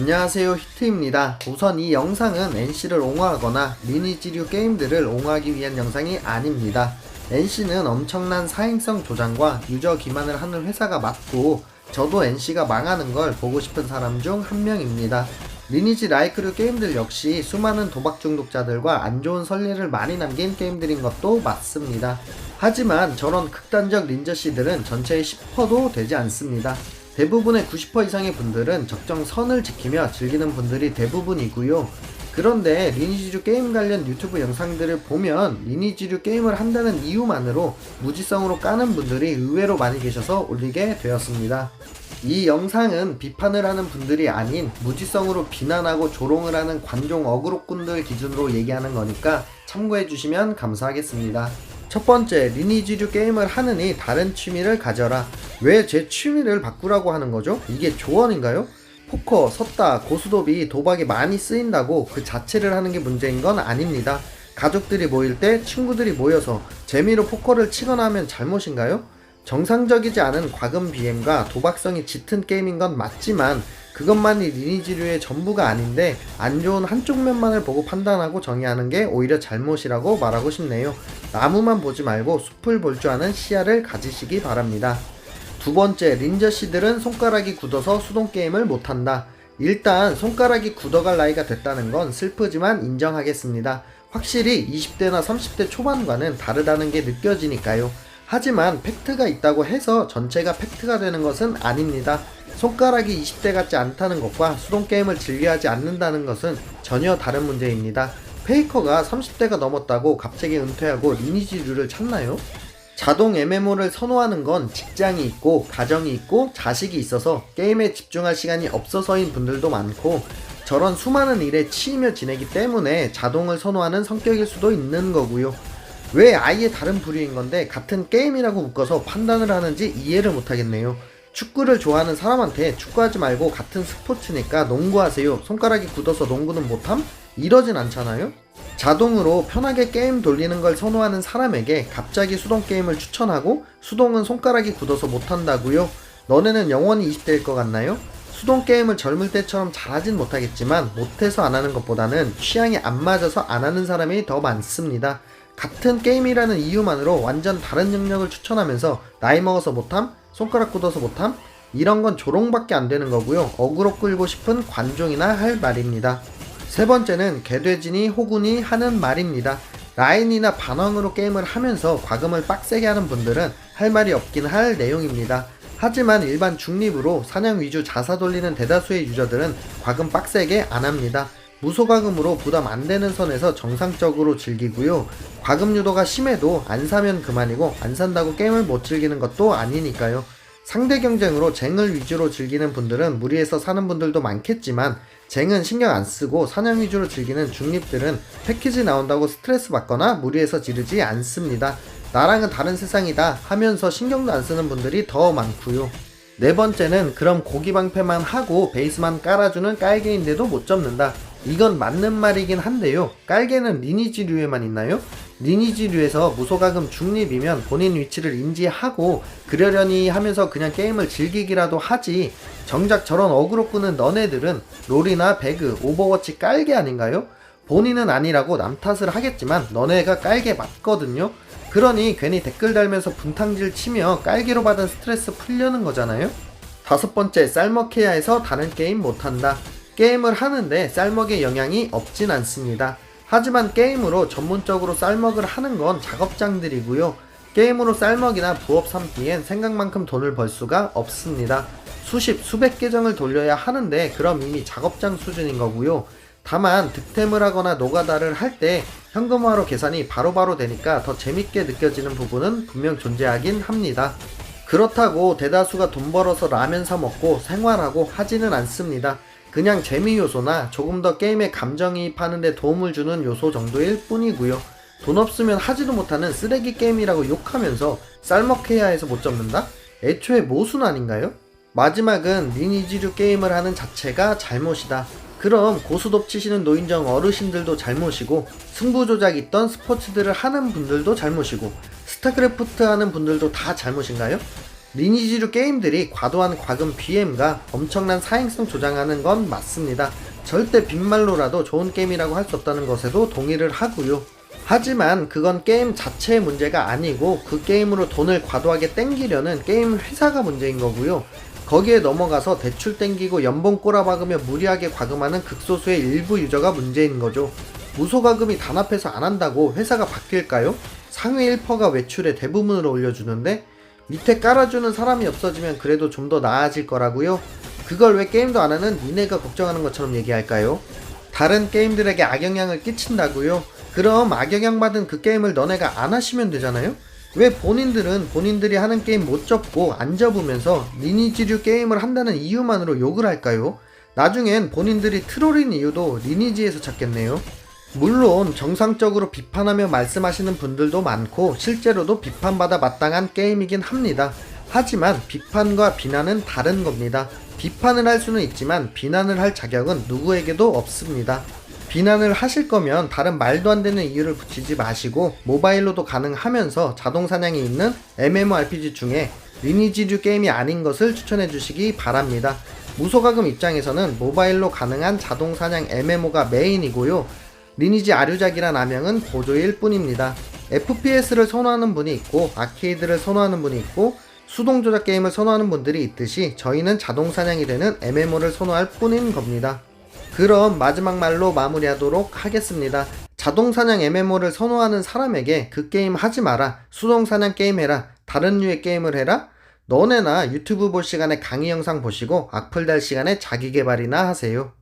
안녕하세요 히트입니다. 우선 이 영상은 NC를 옹호하거나 리니지류 게임들을 옹호하기 위한 영상이 아닙니다. NC는 엄청난 사행성 조장과 유저 기만을 하는 회사가 맞고 저도 NC가 망하는 걸 보고 싶은 사람 중 한 명입니다. 리니지 라이크류 게임들 역시 수많은 도박 중독자들과 안 좋은 선례를 많이 남긴 게임들인 것도 맞습니다. 하지만 저런 극단적 린저씨들은 전체의 10%도 되지 않습니다. 대부분의 90% 이상의 분들은 적정 선을 지키며 즐기는 분들이 대부분이고요. 그런데 리니지류 게임 관련 유튜브 영상들을 보면 리니지류 게임을 한다는 이유만으로 무지성으로 까는 분들이 의외로 많이 계셔서 올리게 되었습니다. 이 영상은 비판을 하는 분들이 아닌 무지성으로 비난하고 조롱을 하는 관종 어그로꾼들 기준으로 얘기하는 거니까 참고해 주시면 감사하겠습니다. 첫 번째, 리니지류 게임을 하느니 다른 취미를 가져라. 왜 제 취미를 바꾸라고 하는 거죠? 이게 조언인가요? 포커, 섰다, 고수도비, 도박이 많이 쓰인다고 그 자체를 하는 게 문제인 건 아닙니다. 가족들이 모일 때 친구들이 모여서 재미로 포커를 치거나 하면 잘못인가요? 정상적이지 않은 과금 BM과 도박성이 짙은 게임인 건 맞지만 그것만이 리니지류의 전부가 아닌데 안 좋은 한쪽 면만을 보고 판단하고 정의하는 게 오히려 잘못이라고 말하고 싶네요. 나무만 보지 말고 숲을 볼 줄 아는 시야를 가지시기 바랍니다. 두 번째, 린저씨들은 손가락이 굳어서 수동 게임을 못한다. 일단 손가락이 굳어갈 나이가 됐다는 건 슬프지만 인정하겠습니다. 확실히 20대나 30대 초반과는 다르다는 게 느껴지니까요. 하지만 팩트가 있다고 해서 전체가 팩트가 되는 것은 아닙니다. 손가락이 20대 같지 않다는 것과 수동 게임을 즐겨하지 않는다는 것은 전혀 다른 문제입니다. 페이커가 30대가 넘었다고 갑자기 은퇴하고 리니지류를 찾나요? 자동 MMO를 선호하는 건 직장이 있고 가정이 있고 자식이 있어서 게임에 집중할 시간이 없어서인 분들도 많고 저런 수많은 일에 치이며 지내기 때문에 자동을 선호하는 성격일 수도 있는 거고요. 왜 아예 다른 부류인 건데 같은 게임이라고 묶어서 판단을 하는지 이해를 못하겠네요. 축구를 좋아하는 사람한테 축구하지 말고 같은 스포츠니까 농구하세요. 손가락이 굳어서 농구는 못함? 이러진 않잖아요? 자동으로 편하게 게임 돌리는 걸 선호하는 사람에게 갑자기 수동 게임을 추천하고 수동은 손가락이 굳어서 못한다고요? 너네는 영원히 20대일 것 같나요? 수동 게임을 젊을 때처럼 잘하진 못하겠지만 못해서 안 하는 것보다는 취향이 안 맞아서 안 하는 사람이 더 많습니다. 같은 게임이라는 이유만으로 완전 다른 영역을 추천하면서 나이 먹어서 못함? 손가락 굳어서 못함? 이런 건 조롱밖에 안 되는 거고요. 어그로 끌고 싶은 관종이나 할 말입니다. 세 번째는 개돼지니 호군이 하는 말입니다. 라인이나 반왕으로 게임을 하면서 과금을 빡세게 하는 분들은 할 말이 없긴 할 내용입니다. 하지만 일반 중립으로 사냥 위주 자사 돌리는 대다수의 유저들은 과금 빡세게 안 합니다. 무소과금으로 부담 안 되는 선에서 정상적으로 즐기고요. 과금 유도가 심해도 안 사면 그만이고 안 산다고 게임을 못 즐기는 것도 아니니까요. 상대 경쟁으로 쟁을 위주로 즐기는 분들은 무리해서 사는 분들도 많겠지만 쟁은 신경 안 쓰고 사냥 위주로 즐기는 중립들은 패키지 나온다고 스트레스 받거나 무리해서 지르지 않습니다. 나랑은 다른 세상이다 하면서 신경도 안 쓰는 분들이 더 많고요. 네 번째는 그럼 고기 방패만 하고 베이스만 깔아주는 깔개인데도 못 접는다. 이건 맞는 말이긴 한데요. 깔개는 리니지류에만 있나요? 리니지류에서 무소가금 중립이면 본인 위치를 인지하고 그러려니 하면서 그냥 게임을 즐기기라도 하지 정작 저런 어그로 끄는 너네들은 롤이나 배그, 오버워치 깔개 아닌가요? 본인은 아니라고 남 탓을 하겠지만 너네가 깔개 맞거든요? 그러니 괜히 댓글 달면서 분탕질 치며 깔개로 받은 스트레스 풀려는 거잖아요? 다섯 번째, 쌀먹해야 해서 다른 게임 못한다. 게임을 하는데 쌀먹의 영향이 없진 않습니다. 하지만 게임으로 전문적으로 쌀먹을 하는 건 작업장들이고요. 게임으로 쌀먹이나 부업 삼기엔 생각만큼 돈을 벌 수가 없습니다. 수십, 수백 계정을 돌려야 하는데 그럼 이미 작업장 수준인 거고요. 다만 득템을 하거나 노가다를 할 때 현금화로 계산이 바로바로 되니까 더 재밌게 느껴지는 부분은 분명 존재하긴 합니다. 그렇다고 대다수가 돈 벌어서 라면 사 먹고 생활하고 하지는 않습니다. 그냥 재미 요소나 조금 더 게임에 감정이입하는 데 도움을 주는 요소 정도일 뿐이고요. 돈 없으면 하지도 못하는 쓰레기 게임이라고 욕하면서 쌀먹해야 해서 못 접는다? 애초에 모순 아닌가요? 마지막은 리니지류 게임을 하는 자체가 잘못이다. 그럼 고수톱 치시는 노인정 어르신들도 잘못이고 승부 조작 있던 스포츠들을 하는 분들도 잘못이고 스타크래프트 하는 분들도 다 잘못인가요? 리니지류 게임들이 과도한 과금 BM과 엄청난 사행성 조장하는 건 맞습니다. 절대 빈말로라도 좋은 게임이라고 할 수 없다는 것에도 동의를 하고요. 하지만 그건 게임 자체의 문제가 아니고 그 게임으로 돈을 과도하게 땡기려는 게임 회사가 문제인 거고요. 거기에 넘어가서 대출 땡기고 연봉 꼬라박으며 무리하게 과금하는 극소수의 일부 유저가 문제인 거죠. 무소과금이 단합해서 안 한다고 회사가 바뀔까요? 상위 1%가 외출의 대부분으로 올려주는데 밑에 깔아주는 사람이 없어지면 그래도 좀 더 나아질 거라고요? 그걸 왜 게임도 안 하는 니네가 걱정하는 것처럼 얘기할까요? 다른 게임들에게 악영향을 끼친다고요? 그럼 악영향 받은 그 게임을 너네가 안 하시면 되잖아요? 왜 본인들은 본인들이 하는 게임 못 접고 안 접으면서 리니지류 게임을 한다는 이유만으로 욕을 할까요? 나중엔 본인들이 트롤인 이유도 리니지에서 찾겠네요. 물론 정상적으로 비판하며 말씀하시는 분들도 많고 실제로도 비판받아 마땅한 게임이긴 합니다. 하지만 비판과 비난은 다른 겁니다. 비판을 할 수는 있지만 비난을 할 자격은 누구에게도 없습니다. 비난을 하실 거면 다른 말도 안 되는 이유를 붙이지 마시고 모바일로도 가능하면서 자동 사냥이 있는 MMORPG 중에 리니지류 게임이 아닌 것을 추천해 주시기 바랍니다. 무소가금 입장에서는 모바일로 가능한 자동 사냥 MMO가 메인이고요. 리니지 아류작이란 아명은 보조일 뿐입니다. FPS를 선호하는 분이 있고 아케이드를 선호하는 분이 있고 수동 조작 게임을 선호하는 분들이 있듯이 저희는 자동 사냥이 되는 MMO를 선호할 뿐인 겁니다. 그럼 마지막 말로 마무리하도록 하겠습니다. 자동 사냥 MMO를 선호하는 사람에게 그 게임 하지 마라. 수동 사냥 게임 해라. 다른 류의 게임을 해라. 너네나 유튜브 볼 시간에 강의 영상 보시고 악플 달 시간에 자기 개발이나 하세요.